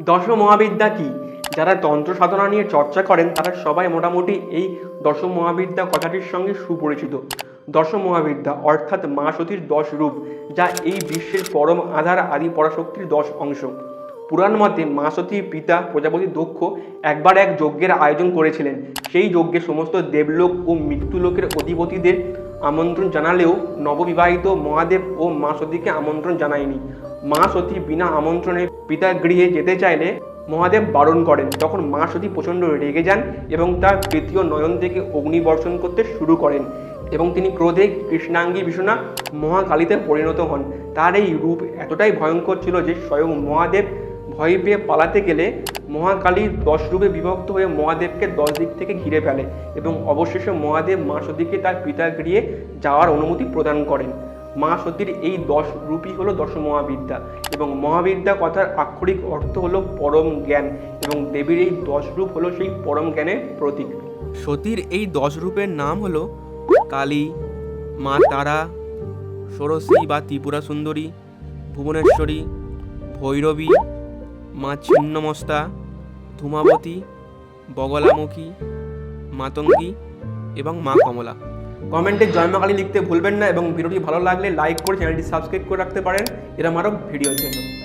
দশ মহাবিদ্যা কি? যারা তন্ত্র সাধনা নিয়ে চর্চা করেন, তারা সবাই মোটামুটি এই দশ মহাবিদ্যা কথাটির সঙ্গে সুপরিচিত। দশ মহাবিদ্যা অর্থাৎ মা সতীর দশ রূপ, যা এই বিশ্বের পরম আধার আদি পরাশক্তির দশ অংশ। পুরাণ মতে মা সতীর পিতা, প্রজাপতি, দক্ষ একবার এক যজ্ঞের আয়োজন করেছিলেন। সেই যজ্ঞে সমস্ত দেবলোক ও মৃত্যুলোকের অধিপতিদের আমন্ত্রণ জানালেও নববিবাহিত মহাদেব ও মা সতীকে আমন্ত্রণ জানায়নি। মা সতী বিনা আমন্ত্রণে পিতা গৃহে যেতে চাইলে মহাদেব বারণ করেন। তখন মা সতী প্রচণ্ড রেগে যান এবং তার তৃতীয় নয়ন থেকে অগ্নি বর্ষণ করতে শুরু করেন এবং তিনি ক্রোধে কৃষ্ণাঙ্গী ভীষণা মহাকালীতে পরিণত হন। তার এই রূপ এতটাই ভয়ঙ্কর ছিল যে স্বয়ং মহাদেব ভয় পেয়ে পালাতে গেলে মহাকালী দশ রূপে বিভক্ত হয়ে মহাদেবকে দশ দিক থেকে ঘিরে ফেলে এবং অবশেষে মহাদেব মা সতীকে তার পিতা গৃহে যাওয়ার অনুমতি প্রদান করেন। মা সতীর এই দশ রূপই হলো দশ মহাবিদ্যা এবং মহাবিদ্যা কথার আক্ষরিক অর্থ হলো পরম জ্ঞান এবং দেবীর এই দশ রূপ হলো সেই পরম জ্ঞানের প্রতীক। সতীর এই দশ রূপের নাম হলো কালী, মা তারা, ষোড়শী বা ত্রিপুরা সুন্দরী, ভুবনেশ্বরী, ভৈরবী, মা ছিন্নমস্তা, ধূমাবতী, বগলামুখী, মাতঙ্গী এবং মা কমলা। কমেন্টে জয়মাকালী লিখতে ভুলবেন না এবং ভিডিওটি ভালো লাগলে লাইক করে চ্যানেলটি সাবস্ক্রাইব করে রাখতে পারেন। এরম আরও ভিডিওর জন্য।